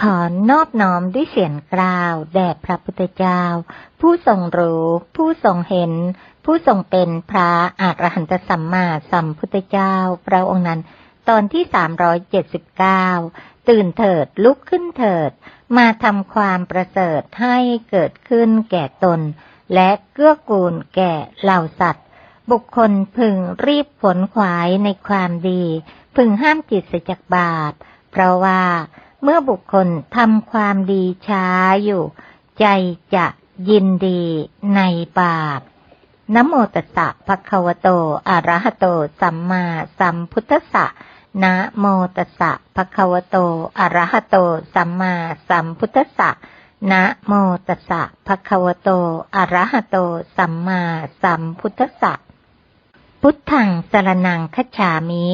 ขอนอบน้อมด้วยเสียงกล่าว แด่พระพุทธเจ้า ผู้ทรงรู้ ผู้ทรงเห็น ผู้ทรงเป็นพระอรหันตสัมมาสัมพุทธเจ้า พระองค์นั้น ตอนที่สามร้อยเจ็ดสิบเก้าตื่นเถิดลุกขึ้นเถิด มาทำความประเสริฐให้เกิดขึ้นแก่ตน และเกื้อกูลแก่เหล่าสัตว์ บุคคลพึงรีบผลขวายในความดี พึงห้ามจิตเสียจากบาปเพราะว่า เมื่อบุคคลทำความดีช้าอยู่ ใจจะยินดีในบาปนะโมตัสสะภะคะวะโต อะระหะโต สัมมาสัมพุทธะนะโมตัสสะภะคะวะโต อะระหะโต สัมมาสัมพุทธะนะโมตัสสะภะคะวะโต อะระหะโต สัมมาสัมพุทธะพุทธังสรนังคัจฉามิ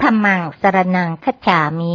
ธรรมังสรนังคัจฉามิ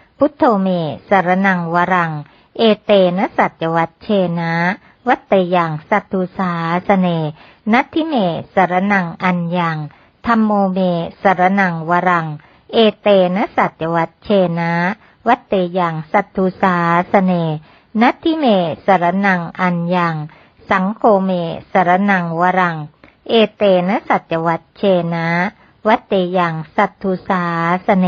พุทโธเมสรนังวรัง เอเตนะสัจวัตเชนะ วัตเตยังสัตตุสาสเน นัตทิเมสรนังอัญญังธรรมโมเมสรนังวรัง เอเตนะสัจวัตเชนะ วัตเตยังสัตตุสาสเน นัตทิเมสรนังอัญญัง สังโฆเมสรนังวรัง เอเตนะสัจวัตเชนะ วัตเตยังสัตตุสาสเน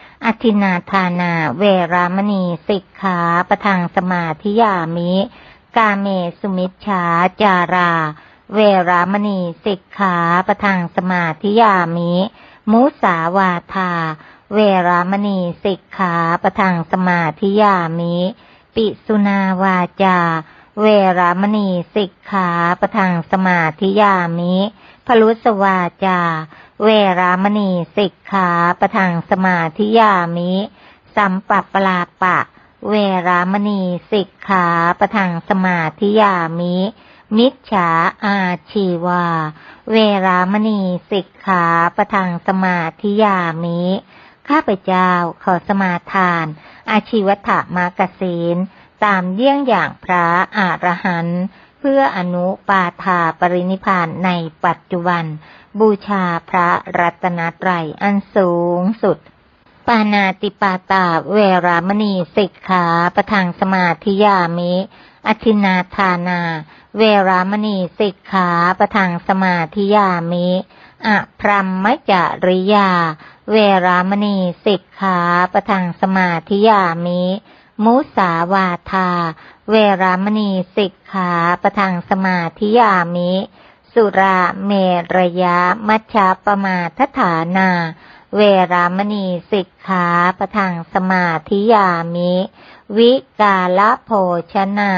อธินาทานา เวรามณีสิกขาประทางสมาธิยามิ กาเมสุมิชฌาจารา เวรามณีสิกขาประทางสมาธิยามิ มุสาวาทา เวรามณีสิกขาประทางสมาธิยามิ ปิสุนาวาจา เวรามณีสิกขาประทางสมาธิยามิพลุสวาจา เวรามณีสิกขาประทางสมาธิยามิ สัมปัปลาปะ เวรามณีสิกขาประทางสมาธิยามิ มิจฉาอาชีวา เวรามณีสิกขาประทางสมาธิยามิ ข้าพเจ้าขอสมาทาน อาชีวถมากศีลตามเยี่ยงอย่างพระอรหันต์เพื่ออนุปาทาปรินิพานในปัจจุบัน บูชาพระรัตนตรัยอันสูงสุด ปานาติปาตาเวรามณีสิกขาประทางสมาธิยามิอธินาทานา เวรามณีสิกขาประทางสมาธิยามิอะพรัมมจาริยา เวรามณีสิกขาประทางสมาธิยามิมุสาวาทา เวรามณีสิกขาประทางสมาธิยามิ สุราเมรยะมัชฌาปมาทฐานา เวรามณีสิกขาประทางสมาธิยามิ วิกาลโภชนา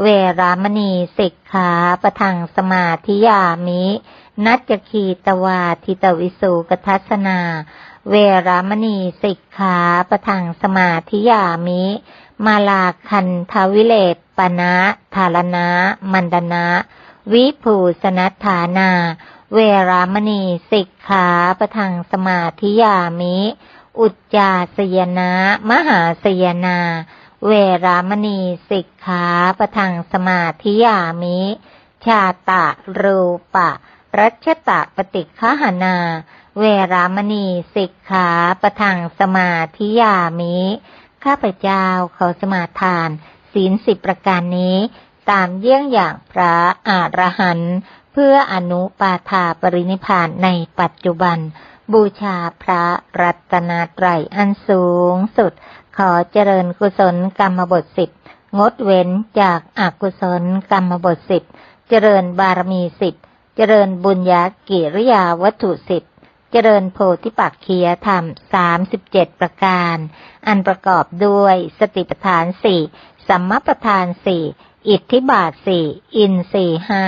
เวรามณีสิกขาประทางสมาธิยามิ นัจคีตวาทิตวิสุกทัสนา เวรามณีสิกขาประทางสมาธิยามิ มาลาคันทวิเลปปนะธารณะ มันดนะ วิภูสนัฐานา เวรามณีสิกขาประทางสมาธิยามิ อุจจาสยนะ มหาสยนา เวรามณีสิกขาประทางสมาธิยามิ ชาตะรูปะ รัชตะปฏิฆหนา เวรามณีสิกขาประทังสมาธิยามิ ข้าพเจ้าขอสมาทานศีลสิบประการนี้ ตามเยี่ยงอย่างพระอรหันต์เพื่ออนุปาทาปรินิพานในปัจจุบัน บูชาพระรัตนตรัยอันสูงสุด ขอเจริญกุศลกรรมบทสิบงดเว้นจากอากุศลกรรมบทสิบเจริญบารมีสิบเจริญบุญญากิริยาวัตถุสิบเจริญโพธิปักเคียธรรมสามสิบเจ็ดประการ อันประกอบด้วยสติปัฏฐานสี่สัมมาประธานสี่ อิทธิบาทสี่ อินสี่ห้า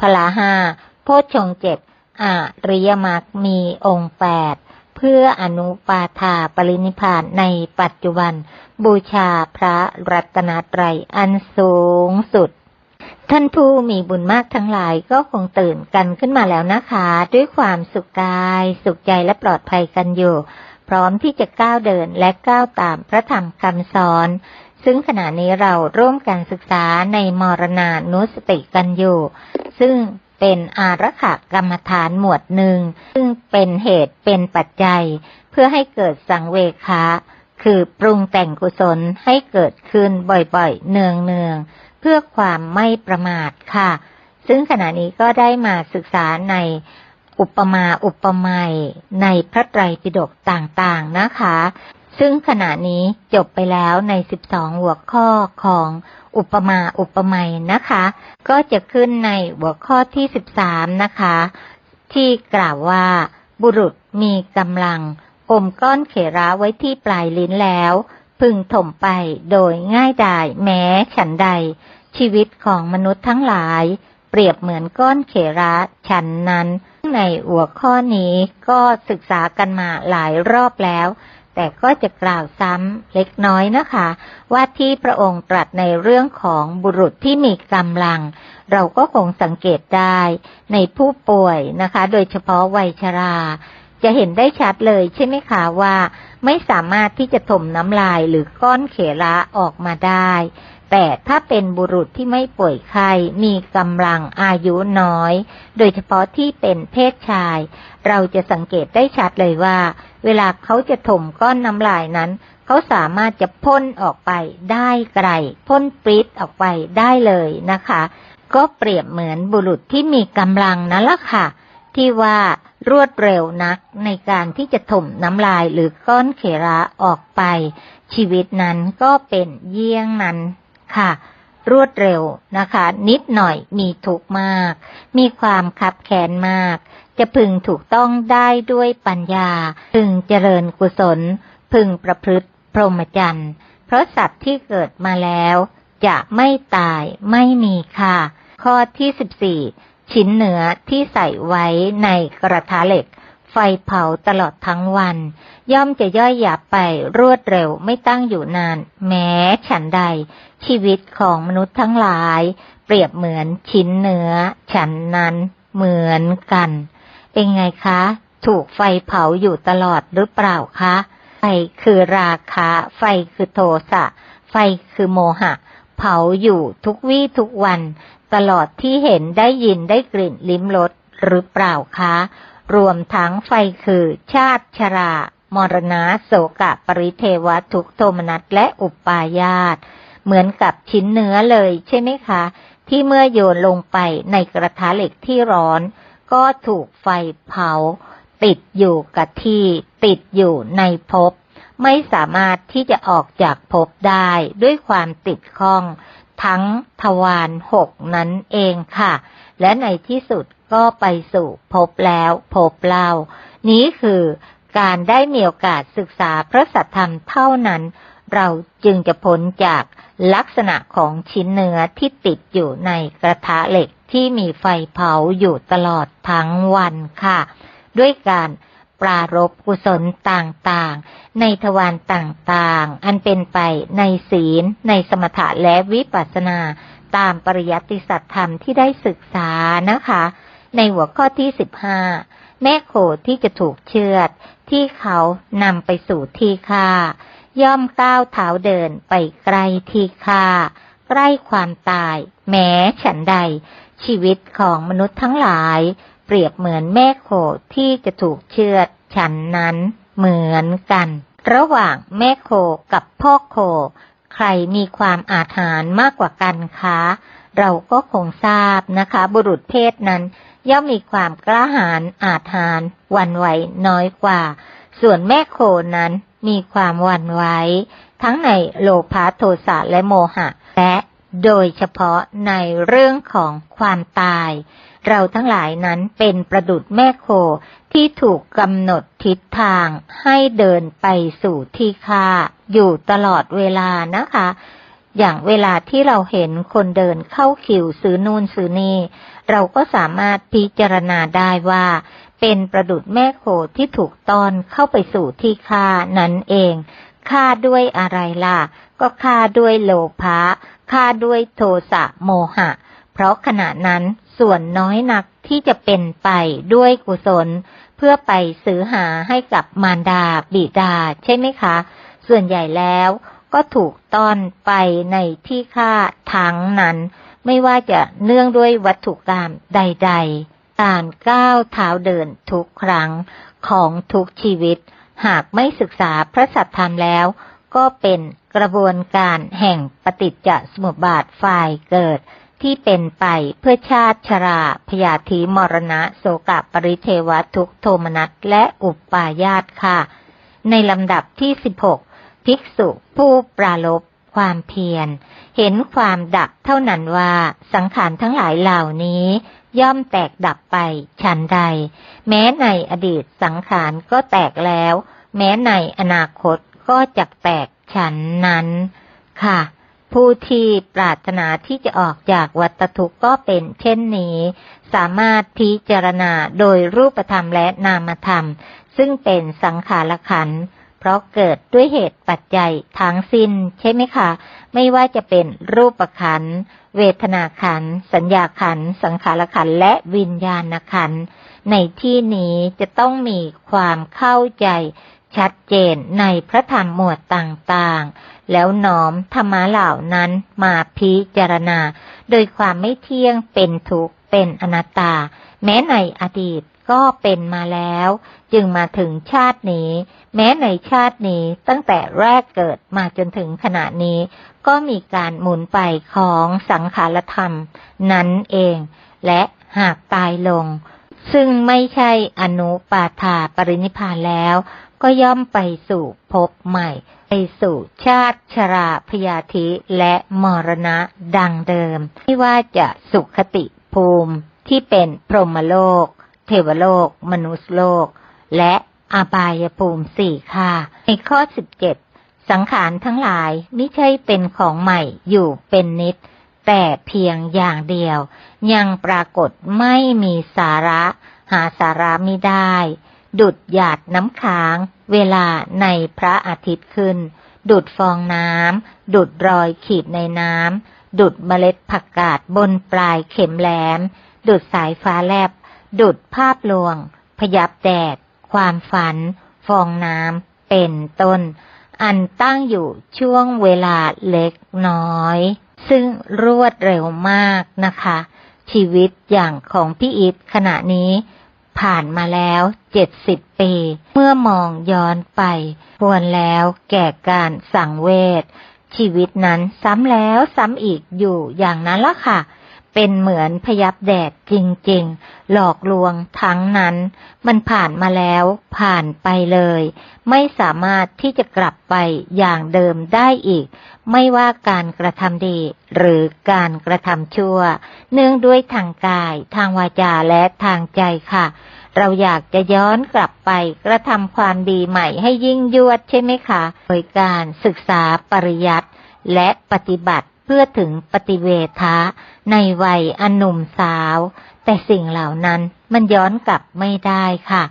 พละห้าโพชฌงเจ็ดอาริยมรรคมีองค์แปดเพื่ออนุปาทาปรินิพพานในปัจจุบัน บูชาพระรัตนตรัยอันสูงสุด ท่านผู้มีบุญมากทั้งหลายก็คงตื่นกันขึ้นมาแล้วนะคะ ด้วยความสุขกาย สุขใจและปลอดภัยกันอยู่ พร้อมที่จะก้าวเดินและก้าวตามพระธรรมคำสอน ซึ่งขณะนี้เราร่วมกันศึกษาในมรณานุสติกันอยู่ ซึ่งเป็นอารักขกรรมฐานหมวดหนึ่ง ซึ่งเป็นเหตุเป็นปัจจัย เพื่อให้เกิดสังเวคะคือปรุงแต่งกุศลให้เกิดขึ้นบ่อยๆ เนืองๆ เพื่อความไม่ประมาทค่ะ ซึ่งขณะนี้ก็ได้มาศึกษาในอุปมาอุปไมยในพระไตรปิฎกต่างๆนะคะ ซึ่งขณะนี้จบไปแล้วใน 12 หัวข้อของอุปมาอุปไมยนะคะ ก็จะขึ้นในหัวข้อที่ 13 นะคะ ที่กล่าวว่าบุรุษมีกำลังอมก้อนเขระไว้ที่ปลายลิ้นแล้ว พึงถมไปโดยง่ายดายแม้ฉันใด ชีวิตของมนุษย์ทั้งหลาย เปรียบเหมือนก้อนเขระฉันนั้น ในหัวข้อนี้ก็ศึกษากันมาหลายรอบแล้ว แต่ก็จะกล่าวซ้ำเล็กน้อยนะคะ ว่าที่พระองค์ตรัสในเรื่องของบุรุษที่มีกำลัง เราก็คงสังเกตได้ในผู้ป่วยนะคะ โดยเฉพาะวัยชรา จะเห็นได้ชัดเลยใช่ไหมคะว่าไม่สามารถที่จะถมน้ำลายหรือก้อนเขระออกมาได้ แต่ถ้าเป็นบุรุษที่ไม่ป่วยไข้มีกำลังอายุน้อย โดยเฉพาะที่เป็นเพศชาย เราจะสังเกตได้ชัดเลยว่า เวลาเขาจะถมก้อนน้ำลายนั้น เขาสามารถจะพ่นออกไปได้ไกลพ่นปริ๊ดออกไปได้เลยนะคะ ก็เปรียบเหมือนบุรุษที่มีกำลังนั่นแหละค่ะ ที่ว่ารวดเร็วนักในการที่จะถมน้ำลายหรือก้อนเขระออกไป ชีวิตนั้นก็เป็นเยี่ยงนั้นค่ะ รวดเร็วนะคะ นิดหน่อยมีทุกมาก มีความคับแค้นมาก จะพึงถูกต้องได้ด้วยปัญญา พึงเจริญกุศล พึงประพฤติพรหมจรรย์เพราะสัตว์ที่เกิดมาแล้ว จะไม่ตายไม่มีค่ะ ข้อที่สิบสี่ ชิ้นเนื้อที่ใส่ไว้ในกระทะเหล็ก ไฟเผาตลอดทั้งวัน ย่อมจะย่อยหยาบไปรวดเร็วไม่ตั้งอยู่นาน แม้ฉันใด ชีวิตของมนุษย์ทั้งหลาย เปรียบเหมือนชิ้นเนื้อ ฉันนั้นเหมือนกัน เป็นไงคะ ถูกไฟเผาอยู่ตลอดหรือเปล่าคะ ไฟคือราคะ ไฟคือโทสะ ไฟคือโมหะ เผาอยู่ทุกวี่ทุกวัน ตลอดที่เห็นได้ยินได้กลิ่นลิ้มรสหรือเปล่าคะ รวมทั้งไฟคือ ชาติชรามรณะโสกะปริเทวทุกโทมนัสและอุปาญาต เหมือนกับชิ้นเนื้อเลยใช่ไหมคะ ที่เมื่อโยนลงไปในกระทะเหล็กที่ร้อน ก็ถูกไฟเผา ติดอยู่กับที่ ติดอยู่ในภพไม่สามารถที่จะออกจากภพได้ด้วยความติดข้อง ทั้งทวารหกนั้นเองค่ะ และในที่สุดก็ไปสู่ภพแล้วภพเล่า นี้คือการได้มีโอกาสศึกษาพระสัทธรรมเท่านั้น เราจึงจะพ้นจากลักษณะของชิ้นเนื้อที่ติดอยู่ในกระทะเหล็กที่มีไฟเผาอยู่ตลอดทั้งวันค่ะ ด้วยการ ปรารบกุศลต่างๆ ในทวารต่างๆ อันเป็นไปในศีล ในสมถะและวิปัสสนาตามปริยัติสัตธรรมที่ได้ศึกษานะคะ ในหัวข้อที่สิบห้าแม่โคที่จะถูกเชือด ที่เขานำไปสู่ที่ฆ่า ย่อมก้าวเท้าเดินไปใกลที่ฆ่าใกล้ความตาย แม้ฉันใด ชีวิตของมนุษย์ทั้งหลาย เปรียบเหมือนแม่โคที่จะถูกเชือดฉันนั้นเหมือนกัน ระหว่างแม่โคกับพ่อโค ใครมีความอาถรรพ์มากกว่ากันคะ เราก็คงทราบนะคะ บุรุษเพศนั้น ย่อมมีความกล้าหาญอาถรรพ์วันไหวน้อยกว่า ส่วนแม่โคนั้นมีความวันไหวทั้งในโลภะโทสะและโมหะ และ โดยเฉพาะในเรื่องของความตาย เราทั้งหลายนั้นเป็นประดุดแม่โคที่ถูกกำหนดทิศทางให้เดินไปสู่ที่ค่าอยู่ตลอดเวลานะคะ อย่างเวลาที่เราเห็นคนเดินเข้าคิวซื้อนู่นซื้อนี่ เราก็สามารถพิจารณาได้ว่าเป็นประดุดแม่โคที่ถูกต้อนเข้าไปสู่ที่ค่านั่นเอง ฆ่าด้วยอะไรล่ะ ก็ฆ่าด้วยโลภะฆ่าด้วยโทสะโมหะ เพราะขณะนั้นส่วนน้อยนักที่จะเป็นไปด้วยกุศล เพื่อไปซื้อหาให้กับมารดาบิดาใช่ไหมคะ ส่วนใหญ่แล้วก็ถูกต้อนไปในที่ฆ่าทั้งนั้น ไม่ว่าจะเนื่องด้วยวัตถุกรรมใดๆการก้าวเท้าเดินทุกครั้งของทุกชีวิต หากไม่ศึกษาพระสัทธรรมแล้ว ก็เป็นกระบวนการแห่งปฏิจจสมุปบาทฝ่ายเกิด ที่เป็นไปเพื่อชาติชราพยาธิมรณะโสกะปริเทวทุกโทมนัสและอุปปายาตค่ะ ในลำดับที่16ภิกษุผู้ปราลบความเพียร เห็นความดับเท่านั้นว่าสังขารทั้งหลายเหล่านี้ ย่อมแตกดับไปฉันใด แม้ในอดีตสังขารก็แตกแล้ว แม้ในอนาคตก็จะแตกฉันนั้น ค่ะ ผู้ที่ปรารถนาที่จะออกจากวัฏทุกข์ก็เป็นเช่นนี้ สามารถพิจารณาโดยรูปธรรมและนามธรรม ซึ่งเป็นสังขารขันธ์เพราะเกิดด้วยเหตุปัจจัยทั้งสิ้น ใช่ไหมคะ ไม่ว่าจะเป็นรูปขัน เวทนาขัน สัญญาขัน สังขารขัน และวิญญาณขัน ในที่นี้จะต้องมีความเข้าใจ ชัดเจนในพระธรรมหมวดต่างๆ แล้วน้อมธรรมะเหล่านั้นมาพิจารณา โดยความไม่เที่ยงเป็นทุกข์เป็นอนัตตา แม้ในอดีตก็เป็นมาแล้ว จึงมาถึงชาตินี้ แม้ในชาตินี้ตั้งแต่แรกเกิดมาจนถึงขณะนี้ ก็มีการหมุนไปของสังขารธรรม นั้นเอง และหากตายลง ซึ่งไม่ใช่อนุปาทาปรินิพานแล้ว ก็ย่อมไปสู่ภพใหม่ ไปสู่ชาติชราพยาธิและมรณะดังเดิม ไม่ว่าจะสุขติภูมิที่เป็นพรหมโลก เทวโลก มนุษยโลก และอบายภูมิสี่ค่ะ ในข้อสิบเจ็ดสังขารทั้งหลายไม่ใช่เป็นของใหม่อยู่เป็นนิด แต่เพียงอย่างเดียว ยังปรากฏไม่มีสาระ หาสาระไม่ได้ ดุดหยาดน้ำค้าง เวลาในพระอาทิตย์ขึ้น ดุดฟองน้ำดุดรอยขีดในน้ำดุดเมล็ดผักกาดบนปลายเข็มแหลม ดุดสายฟ้าแลบ ดุดภาพลวง พยับแดด ความฝัน ฟองน้ำเป็นต้น อันตั้งอยู่ช่วงเวลาเล็กน้อย ซึ่งรวดเร็วมากนะคะ ชีวิตอย่างของพี่อีฟขณะนี้ผ่านมาแล้วเจ็ดสิบปี เมื่อมองย้อนไปควรแล้วแก่การสังเวชชีวิตนั้นซ้ำแล้วซ้ำอีกอยู่อย่างนั้นละค่ะ เป็นเหมือนพยับแดดจริงๆ หลอกลวงทั้งนั้น มันผ่านมาแล้วผ่านไปเลย ไม่สามารถที่จะกลับไปอย่างเดิมได้อีก ไม่ว่าการกระทำดีหรือการกระทำชั่ว เนื่องด้วยทางกาย ทางวาจาและทางใจค่ะ เราอยากจะย้อนกลับไปกระทำความดีใหม่ให้ยิ่งยวดใช่ไหมคะ โดยการศึกษาปริยัติและปฏิบัติเพื่อถึงปฏิเวทะ ในวัยอันหนุ่มสาว แต่สิ่งเหล่านั้นมันย้อนกลับไม่ได้ค่ะ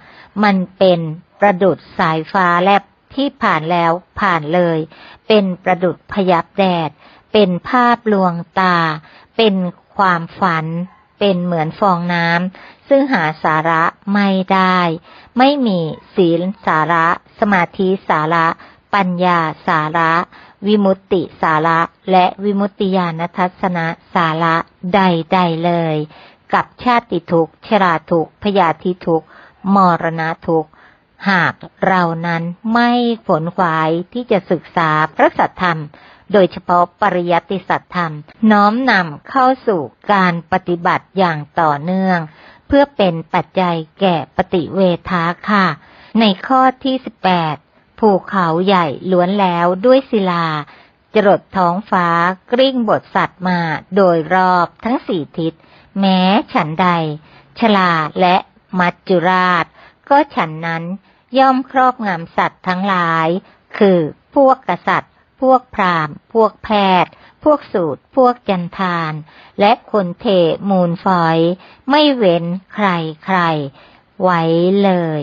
มันเป็นประดุดสายฟ้าแลบที่ผ่านแล้วผ่านเลย เป็นประดุดพยับแดด เป็นภาพลวงตา เป็นความฝัน เป็นเหมือนฟองน้ำซึ่งหาสาระไม่ได้ ไม่มีศีลสาระ สมาธิสาระ ปัญญาสาระ วิมุตติสาระ และวิมุตติญาณทัศนะสาระใดๆเลย กับชาติทุกชราทุกพยาธิทุกมรณะทุกหากเรานั้นไม่ฝนขวายที่จะศึกษาพระสัทธรรม โดยเฉพาะปริยัติสัทธรรม น้อมนำเข้าสู่การปฏิบัติอย่างต่อเนื่อง เพื่อเป็นปัจจัยแก่ปฏิเวทาค่ะ ในข้อที่18 ภูเขาใหญ่ล้วนแล้วด้วยศิลา จรดท้องฟ้ากริ่งบทสัตว์มาโดยรอบทั้งสี่ทิศ แม้ฉันใด ชลาและมัจจุราช ก็ฉันนั้นย่อมครอบงำสัตว์ทั้งหลาย คือพวกกษัตริย์ พวกพราหมณ์ พวกแพทย์ พวกสูตร พวกจันทาน และคนเทมูลฝอย ไม่เว้นใครใครไว้เลย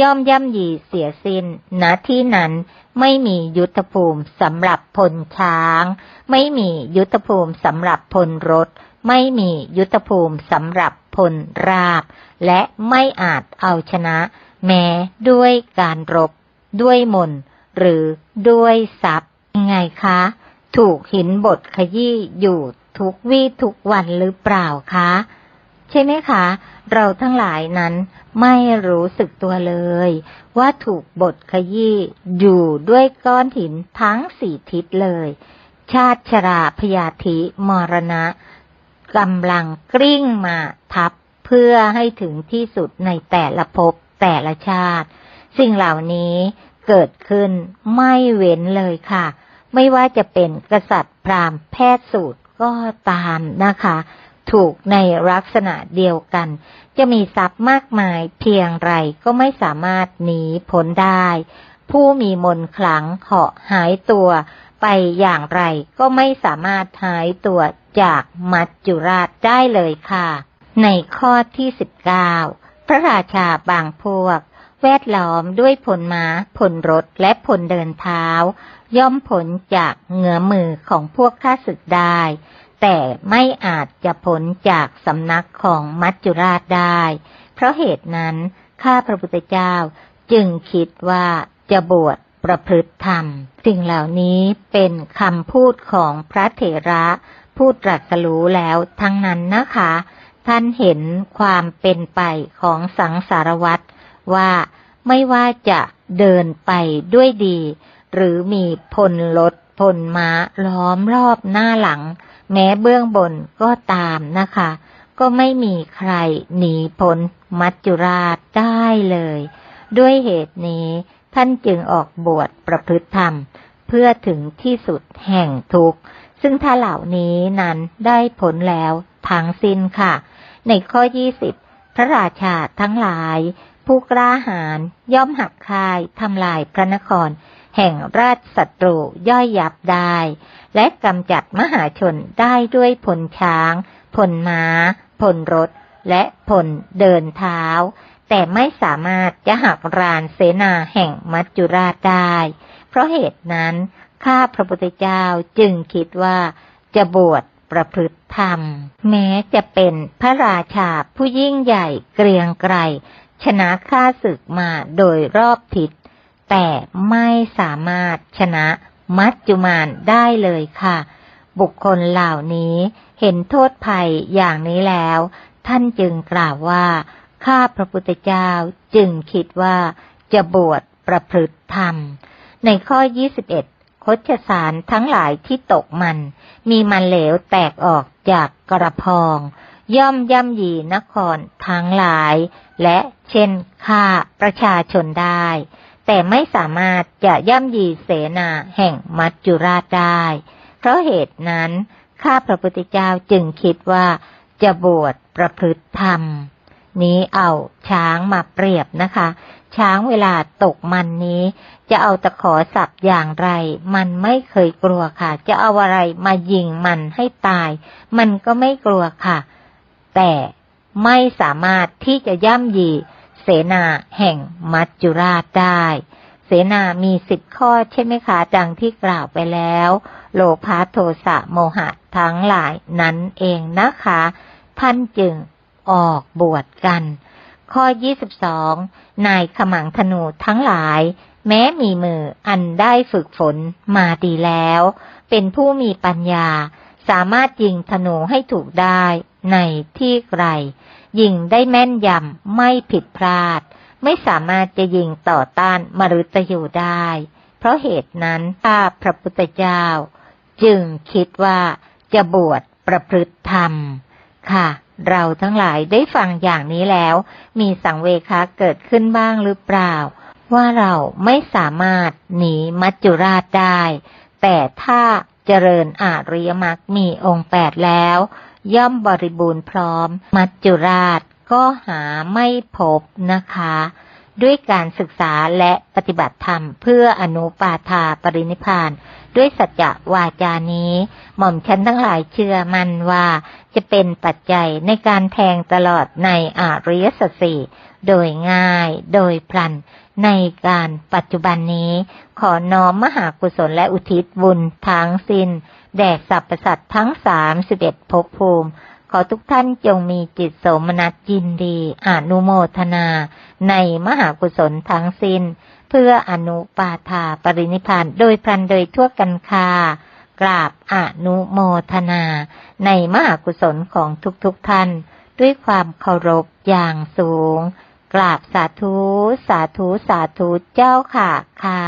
ย่อมย่ำยีเสียสิ้นณที่นั้นไม่มียุทธภูมิสำหรับพลช้าง ไม่มียุทธภูมิสำหรับพลรถ ไม่มียุทธภูมิสำหรับพลราบและไม่อาจเอาชนะ แม้ด้วยการรบ ด้วยมนต์หรือด้วยทรัพย์ยังไงคะ ถูกหินบทขยี้อยู่ทุกวี่ทุกวันหรือเปล่าคะ ใช่ไหมคะ เราทั้งหลายนั้นไม่รู้สึกตัวเลย ว่าถูกบทขยี้อยู่ด้วยก้อนหินทั้งสี่ทิศเลย ชาติชราพยาธิมรณะกำลังกลิ้งมาทับเพื่อให้ถึงที่สุดในแต่ละภพแต่ละชาติ สิ่งเหล่านี้เกิดขึ้นไม่เว้นเลยค่ะ ไม่ว่าจะเป็นกษัตริย์พราหมณ์แพทย์สูตรก็ตามนะคะ ถูกในลักษณะเดียวกัน จะมีทรัพย์มากมายเพียงไรก็ไม่สามารถหนีพ้นได้ ผู้มีมนขลังเหาะหายตัวไปอย่างไรก็ไม่สามารถหายตัวจากมัจจุราชได้เลยค่ะ ในข้อที่สิบเก้าพระราชาบางพวก แวดล้อมด้วยผลม้าผลรถและผลเดินเท้า ย่อมผลจากเหงือมือของพวกข้าศึกได้ แต่ไม่อาจจะผลจากสำนักของมัจจุราชได้ เพราะเหตุนั้นข้าพระพุทธเจ้าจึงคิดว่าจะบวชประพฤติธรรม สิ่งเหล่านี้เป็นคำพูดของพระเถระผู้ตรัสรู้แล้วทั้งนั้นนะคะ ท่านเห็นความเป็นไปของสังสารวัตรว่าไม่ว่าจะเดินไปด้วยดี หรือมีพลรถพลม้าล้อมรอบหน้าหลัง แม้เบื้องบนก็ตามนะคะ ก็ไม่มีใครหนีพ้นมัจจุราชได้เลย ด้วยเหตุนี้ท่านจึงออกบวชประพฤติธรรม เพื่อถึงที่สุดแห่งทุกข์ ซึ่งถ้าเหล่านี้นั้นได้ผลแล้วทั้งสิ้นค่ะ ในข้อ20พระราชาทั้งหลาย ผู้กล้าหาญย่อมหักคายทำลายพระนคร แห่งราชศัตรูย่อยยับได้ และกำจัดมหาชนได้ด้วยผลช้างผลม้าผลรถ และผลเดินเท้า แต่ไม่สามารถจะหักรานเสนาแห่งมัจจุราชได้ เพราะเหตุนั้น ข้าพระพุทธเจ้าจึงคิดว่าจะบวชประพฤติธรรม แม้จะเป็นพระราชาผู้ยิ่งใหญ่เกรียงไกรชนะข้าศึกมาโดยรอบทิศ แต่ไม่สามารถชนะมัจจุมานได้เลยค่ะ บุคคลเหล่านี้เห็นโทษภัยอย่างนี้แล้ว ท่านจึงกล่าวว่า ข้าพระพุทธเจ้าจึงคิดว่าจะบวชประพฤติธรรม ในข้อ 21 คชสารทั้งหลายที่ตกมัน มีมันเหลวแตกออกจากกระพอง ย่อมย่ำยีนครทั้งหลาย และเช่นฆ่าประชาชนได้ แต่ไม่สามารถจะย่ำยีเสนาแห่งมัจจุราชได้ เพราะเหตุนั้น ข้าพระพุทธเจ้าจึงคิดว่าจะบวชประพฤติธรรม นี้เอาช้างมาเปรียบนะคะ ช้างเวลาตกมันนี้ จะเอาตะขอสับอย่างไร มันไม่เคยกลัวค่ะ จะเอาอะไรมายิงมันให้ตาย มันก็ไม่กลัวค่ะ แต่ไม่สามารถที่จะย่ำยี เสนาแห่งมัจจุราชได้ เสนามีสิบข้อใช่ไหมคะดังที่กล่าวไปแล้ว โลภะโทสะโมหะทั้งหลายนั้นเองนะคะ ท่านจึงออกบวชกัน ข้อ 22 นายขมังธนูทั้งหลาย แม้มีมืออันได้ฝึกฝนมาดีแล้ว เป็นผู้มีปัญญาสสามารถยิงธนูให้ถูกได้ในที่ไกล ยิงได้แม่นยำไม่ผิดพลาด ไม่สามารถจะยิงต่อต้านมรุตยูได้ เพราะเหตุนั้นข้าพระพุทธเจ้า จึงคิดว่าจะบวชประพฤติธรรม ค่ะ เราทั้งหลายได้ฟังอย่างนี้แล้ว มีสังเวคะเกิดขึ้นบ้างหรือเปล่า ว่าเราไม่สามารถหนีมัจจุราชได้ แต่ถ้าเจริญอาริยมรรคมีองค์แปดแล้ว ย่อมบริบูรณ์พร้อม มัจจุราชก็หาไม่พบนะคะ ด้วยการศึกษาและปฏิบัติธรรม เพื่ออนุปาทาปรินิพานด้วยสัจจะวาจานี้ หม่อมฉันทั้งหลายเชื่อมันว่าจะเป็นปัจจัยในการแทงตลอดในอาริยสัจสี่โดยง่ายโดยพลันในการปัจจุบันนี้ ขอน้อมมหากุศลและอุทิศบุญทั้งสิ้น แด่สรรพสัตว์ทั้งสามสิบเอ็ดภพภูมิ ขอทุกท่านจงมีจิตโสมนัสยินดีอนุโมทนา ในมหากุศลทั้งสิ้น เพื่ออนุปาทาปรินิพานโดยพันโดยทั่วกันคากราบอนุโมทนา ในมหากุศลของทุกๆทท่าน ด้วยความเคารพอย่างสูง กราบสาธุ สาธุ สาธุเจ้าค่ะค่ะ